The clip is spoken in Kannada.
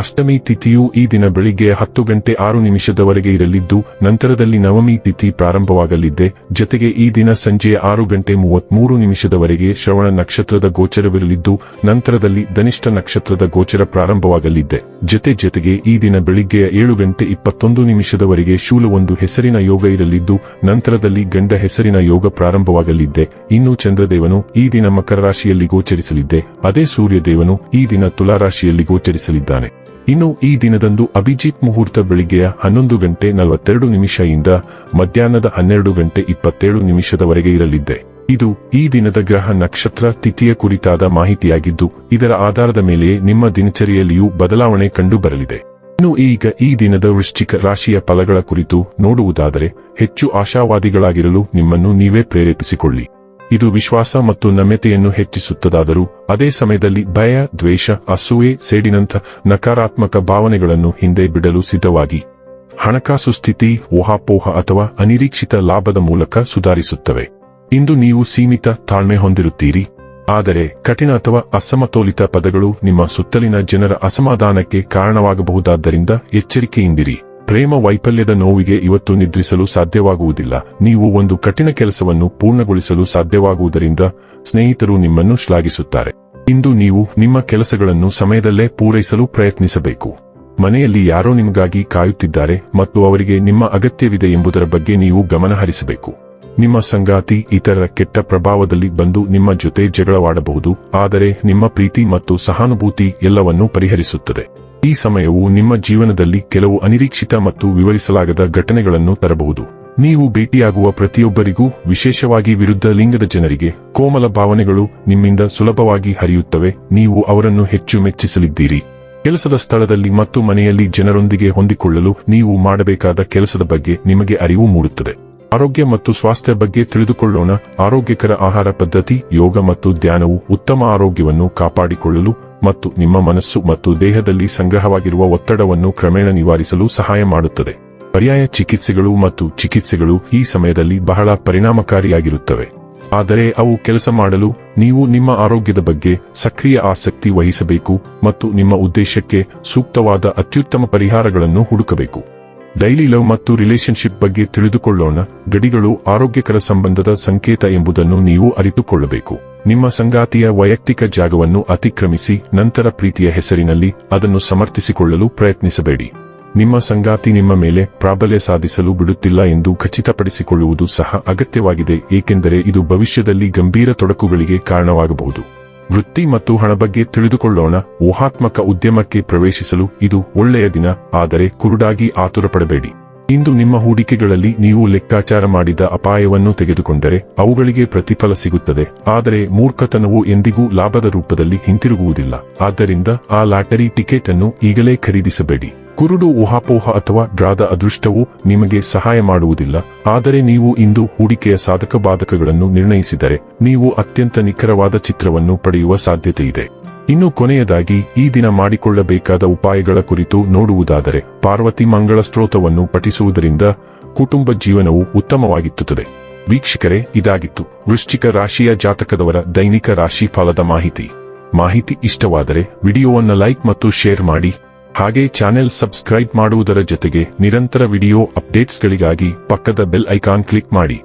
ಅಷ್ಟಮಿ ತಿಥಿಯು ಈ ದಿನ ಬೆಳಿಗ್ಗೆ ಹತ್ತು ಗಂಟೆ ಆರು ನಿಮಿಷದವರೆಗೆ ಇರಲಿದ್ದು, ನಂತರದಲ್ಲಿ ನವಮಿ ತಿಥಿ ಪ್ರಾರಂಭವಾಗಲಿದ್ದೆ ಜತೆಗೆ ಈ ದಿನ ಸಂಜೆ ಆರು ಗಂಟೆ ಮೂವತ್ಮೂರು ನಿಮಿಷದವರೆಗೆ ಶ್ರವಣ ನಕ್ಷತ್ರದ ಗೋಚರವಿರಲಿದ್ದು, ನಂತರದಲ್ಲಿ ಧನಿಷ್ಠ ನಕ್ಷತ್ರದ ಗೋಚರ ಪ್ರಾರಂಭವಾಗಲಿದ್ದೆ ಜತೆ ಜತೆಗೆ ಈ ದಿನ ಬೆಳಿಗ್ಗೆಯ ಏಳು ಗಂಟೆ ಇಪ್ಪತ್ತೊಂದು ನಿಮಿಷದವರೆಗೆ ಶೂಲ ಒಂದು ಹೆಸರಿನ ಯೋಗ ಇರಲಿದ್ದು, ನಂತರದಲ್ಲಿ ಗಂಡ ಹೆಸರಿನ ಯೋಗ ಪ್ರಾರಂಭವಾಗಲಿದ್ದೆ ಇನ್ನು ಚಂದ್ರದೇವನು ಈ ದಿನ ಮಕರ ರಾಶಿಯಲ್ಲಿ ಗೋಚರಿಸಲಿದ್ದೆ ಅದೇ ಸೂರ್ಯದೇವನು ಈ ದಿನ ತುಲಾರಾಶಿಯಲ್ಲಿ ಗೋಚರಿಸಲಿದ್ದಾನೆ. ಇನ್ನು ಈ ದಿನದಂದು ಅಭಿಜಿತ್ ಮುಹೂರ್ತ ಬೆಳಿಗ್ಗೆಯ ಹನ್ನೊಂದು ಗಂಟೆ ನಲವತ್ತೆರಡು ನಿಮಿಷದಿಂದ ಮಧ್ಯಾಹ್ನದ ಹನ್ನೆರಡು ಗಂಟೆ ಇಪ್ಪತ್ತೇಳು ನಿಮಿಷದವರೆಗೆ ಇರಲಿದ್ದೆ ಇದು ಈ ದಿನದ ಗ್ರಹ ನಕ್ಷತ್ರ ತಿಥಿಯ ಕುರಿತಾದ ಮಾಹಿತಿಯಾಗಿದ್ದು, ಇದರ ಆಧಾರದ ಮೇಲೆ ನಿಮ್ಮ ದಿನಚರಿಯಲ್ಲಿಯೂ ಬದಲಾವಣೆ ಕಂಡುಬರಲಿದೆ. ಇನ್ನು ಈಗ ಈ ದಿನದ ವೃಶ್ಚಿಕ ರಾಶಿಯ ಫಲಗಳ ಕುರಿತು ನೋಡುವುದಾದರೆ, ಹೆಚ್ಚು ಆಶಾವಾದಿಗಳಾಗಿರಲು ನಿಮ್ಮನ್ನು ನೀವೇ ಪ್ರೇರೇಪಿಸಿಕೊಳ್ಳಿ. ಇದು ವಿಶ್ವಾಸ ಮತ್ತು ನಮ್ಯತೆಯನ್ನು ಹೆಚ್ಚಿಸುತ್ತದಾದರೂ, ಅದೇ ಸಮಯದಲ್ಲಿ ಭಯ, ದ್ವೇಷ, ಅಸೂಯೆ, ಸೇಡಿನಂಥ ನಕಾರಾತ್ಮಕ ಭಾವನೆಗಳನ್ನು ಹಿಂದೆ ಬಿಡಲು ಸಿದ್ಧವಾಗಿ. ಹಣಕಾಸು ಸ್ಥಿತಿ ಊಹಾಪೋಹ ಅಥವಾ ಅನಿರೀಕ್ಷಿತ ಲಾಭದ ಮೂಲಕ ಸುಧಾರಿಸುತ್ತವೆ. ಇಂದು ನೀವು ಸೀಮಿತ ತಾಳ್ಮೆ ಹೊಂದಿರುತ್ತೀರಿ. ಆದರೆ, ಕಠಿಣ ಅಥವಾ ಅಸಮತೋಲಿತ ಪದಗಳು ನಿಮ್ಮ ಸುತ್ತಲಿನ ಜನರ ಅಸಮಾಧಾನಕ್ಕೆ ಕಾರಣವಾಗಬಹುದಾದ್ದರಿಂದ ಎಚ್ಚರಿಕೆಯಿಂದಿರಿ. ಪ್ರೇಮ ವೈಫಲ್ಯದ ನೋವಿಗೆ ಇವತ್ತು ನಿದ್ರಿಸಲು ಸಾಧ್ಯವಾಗುವುದಿಲ್ಲ. ನೀವು ಒಂದು ಕಠಿಣ ಕೆಲಸವನ್ನು ಪೂರ್ಣಗೊಳಿಸಲು ಸಾಧ್ಯವಾಗುವುದರಿಂದ ಸ್ನೇಹಿತರು ನಿಮ್ಮನ್ನು ಶ್ಲಾಘಿಸುತ್ತಾರೆ. ಇಂದು ನೀವು ನಿಮ್ಮ ಕೆಲಸಗಳನ್ನು ಸಮಯದಲ್ಲೇ ಪೂರೈಸಲು ಪ್ರಯತ್ನಿಸಬೇಕು. ಮನೆಯಲ್ಲಿ ಯಾರೋ ನಿಮಗಾಗಿ ಕಾಯುತ್ತಿದ್ದಾರೆ ಮತ್ತು ಅವರಿಗೆ ನಿಮ್ಮ ಅಗತ್ಯವಿದೆ ಎಂಬುದರ ಬಗ್ಗೆ ನೀವು ಗಮನಹರಿಸಬೇಕು. ನಿಮ್ಮ ಸಂಗಾತಿ ಇತರರ ಕೆಟ್ಟ ಪ್ರಭಾವದಲ್ಲಿ ಬಂದು ನಿಮ್ಮ ಜೊತೆ ಜಗಳವಾಡಬಹುದು, ಆದರೆ ನಿಮ್ಮ ಪ್ರೀತಿ ಮತ್ತು ಸಹಾನುಭೂತಿ ಎಲ್ಲವನ್ನೂ ಪರಿಹರಿಸುತ್ತದೆ. ಈ ಸಮಯವು ನಿಮ್ಮ ಜೀವನದಲ್ಲಿ ಕೆಲವು ಅನಿರೀಕ್ಷಿತ ಮತ್ತು ವಿವರಿಸಲಾಗದ ಘಟನೆಗಳನ್ನು ತರಬಹುದು. ನೀವು ಭೇಟಿಯಾಗುವ ಪ್ರತಿಯೊಬ್ಬರಿಗೂ, ವಿಶೇಷವಾಗಿ ವಿರುದ್ಧ ಲಿಂಗದ ಜನರಿಗೆ, ಕೋಮಲ ಭಾವನೆಗಳು ನಿಮ್ಮಿಂದ ಸುಲಭವಾಗಿ ಹರಿಯುತ್ತವೆ. ನೀವು ಅವರನ್ನು ಹೆಚ್ಚು ಮೆಚ್ಚಿಸಲಿದ್ದೀರಿ. ಕೆಲಸದ ಸ್ಥಳದಲ್ಲಿ ಮತ್ತು ಮನೆಯಲ್ಲಿ ಜನರೊಂದಿಗೆ ಹೊಂದಿಕೊಳ್ಳಲು ನೀವು ಮಾಡಬೇಕಾದ ಕೆಲಸದ ಬಗ್ಗೆ ನಿಮಗೆ ಅರಿವು ಮೂಡುತ್ತದೆ. ಆರೋಗ್ಯ ಮತ್ತು ಸ್ವಾಸ್ಥ್ಯ ಬಗ್ಗೆ ತಿಳಿದುಕೊಳ್ಳೋಣ. ಆರೋಗ್ಯಕರ ಆಹಾರ ಪದ್ಧತಿ, ಯೋಗ ಮತ್ತು ಧ್ಯಾನವು ಉತ್ತಮ ಆರೋಗ್ಯವನ್ನು ಕಾಪಾಡಿಕೊಳ್ಳಲು ಮತ್ತು ನಿಮ್ಮ ಮನಸ್ಸು ಮತ್ತು ದೇಹದಲ್ಲಿ ಸಂಗ್ರಹವಾಗಿರುವ ಒತ್ತಡವನ್ನು ಕ್ರಮೇಣ ನಿವಾರಿಸಲು ಸಹಾಯ ಮಾಡುತ್ತದೆ. ಪರ್ಯಾಯ ಚಿಕಿತ್ಸೆಗಳು ಮತ್ತು ಚಿಕಿತ್ಸೆಗಳು ಈ ಸಮಯದಲ್ಲಿ ಬಹಳ ಪರಿಣಾಮಕಾರಿಯಾಗಿರುತ್ತವೆ. ಆದರೆ ಅವು ಕೆಲಸ ಮಾಡಲು ನೀವು ನಿಮ್ಮ ಆರೋಗ್ಯದ ಬಗ್ಗೆ ಸಕ್ರಿಯ ಆಸಕ್ತಿ ವಹಿಸಬೇಕು ಮತ್ತು ನಿಮ್ಮ ಉದ್ದೇಶಕ್ಕೆ ಸೂಕ್ತವಾದ ಅತ್ಯುತ್ತಮ ಪರಿಹಾರಗಳನ್ನು ಹುಡುಕಬೇಕು. ಡೈಲಿ ಲವ್ ಮತ್ತು ರಿಲೇಶನ್ಶಿಪ್ ಬಗ್ಗೆ ತಿಳಿದುಕೊಳ್ಳೋಣ. ಗಡಿಗಳು ಆರೋಗ್ಯಕರ ಸಂಬಂಧದ ಸಂಕೇತ ಎಂಬುದನ್ನು ನೀವು ಅರಿತುಕೊಳ್ಳಬೇಕು. ನಿಮ್ಮ ಸಂಗಾತಿಯ ವೈಯಕ್ತಿಕ ಜಾಗವನ್ನು ಅತಿಕ್ರಮಿಸಿ, ನಂತರ ಪ್ರೀತಿಯ ಹೆಸರಿನಲ್ಲಿ ಅದನ್ನು ಸಮರ್ಥಿಸಿಕೊಳ್ಳಲು ಪ್ರಯತ್ನಿಸಬೇಡಿ. ನಿಮ್ಮ ಸಂಗಾತಿ ನಿಮ್ಮ ಮೇಲೆ ಪ್ರಾಬಲ್ಯ ಸಾಧಿಸಲು ಬಿಡುತ್ತಿಲ್ಲ ಎಂದು ಖಚಿತಪಡಿಸಿಕೊಳ್ಳುವುದು ಸಹ ಅಗತ್ಯವಾಗಿದೆ, ಏಕೆಂದರೆ ಇದು ಭವಿಷ್ಯದಲ್ಲಿ ಗಂಭೀರ ತೊಡಕುಗಳಿಗೆ ಕಾರಣವಾಗಬಹುದು. ವೃತ್ತಿ ಮತ್ತು ಹಣ ಬಗ್ಗೆ ತಿಳಿದುಕೊಳ್ಳೋಣ, ಊಹಾತ್ಮಕ ಉದ್ಯಮಕ್ಕೆ ಪ್ರವೇಶಿಸಲು ಇದು ಒಳ್ಳೆಯ ದಿನ, ಆದರೆ ಕುರುಡಾಗಿ ಆತುರಪಡಬೇಡಿ. ಇಂದು ನಿಮ್ಮ ಹೂಡಿಕೆಗಳಲ್ಲಿ ನೀವು ಲೆಕ್ಕಾಚಾರ ಮಾಡಿದ ಅಪಾಯವನ್ನು ತೆಗೆದುಕೊಂಡರೆ ಅವುಗಳಿಗೆ ಪ್ರತಿಫಲ ಸಿಗುತ್ತದೆ. ಆದರೆ ಮೂರ್ಖತನವು ಎಂದಿಗೂ ಲಾಭದ ರೂಪದಲ್ಲಿ ಹಿಂತಿರುಗುವುದಿಲ್ಲ. ಆದ್ದರಿಂದ ಆ ಲಾಟರಿ ಟಿಕೆಟ್ ಅನ್ನು ಈಗಲೇ ಖರೀದಿಸಬೇಡಿ. ಕುರುಡು ಊಹಾಪೋಹ ಅಥವಾ ಡ್ರಾದ ಅದೃಷ್ಟವು ನಿಮಗೆ ಸಹಾಯ ಮಾಡುವುದಿಲ್ಲ. ಆದರೆ ನೀವು ಇಂದು ಹೂಡಿಕೆಯ ಸಾಧಕ ಬಾಧಕಗಳನ್ನು ನಿರ್ಣಯಿಸಿದರೆ ನೀವು ಅತ್ಯಂತ ನಿಖರವಾದ ಚಿತ್ರವನ್ನು ಪಡೆಯುವ ಸಾಧ್ಯತೆಯಿದೆ. ಇನ್ನು ಕೊನೆಯದಾಗಿ, ಈ ದಿನ ಮಾಡಿಕೊಳ್ಳಬೇಕಾದ ಉಪಾಯಗಳ ಕುರಿತು ನೋಡುವುದಾದರೆ, ಪಾರ್ವತಿ ಮಂಗಳ ಸ್ತೋತ್ರವನ್ನು ಪಠಿಸುವುದರಿಂದ ಕುಟುಂಬ ಜೀವನವು ಉತ್ತಮವಾಗಿತ್ತುತ್ತದೆ. ವೀಕ್ಷಕರೇ, ಇದಾಗಿತ್ತು. ವೃಶ್ಚಿಕ ರಾಶಿಯ ಜಾತಕದವರ ದೈನಿಕ ರಾಶಿ ಫಲದ ಮಾಹಿತಿ. ಮಾಹಿತಿ ಇಷ್ಟವಾದರೆ, ವಿಡಿಯೋವನ್ನು ಲೈಕ್ ಮತ್ತು ಶೇರ್ ಮಾಡಿ. ಹಾಗೆ ಚಾನೆಲ್ ಸಬ್ಸ್ಕ್ರೈಬ್ ಮಾಡುವುದರ ಜೊತೆಗೆ ನಿರಂತರ ವಿಡಿಯೋ ಅಪ್ಡೇಟ್ಸ್ಗಳಿಗಾಗಿ ಪಕ್ಕದ ಬೆಲ್ ಐಕಾನ್ ಕ್ಲಿಕ್ ಮಾಡಿ.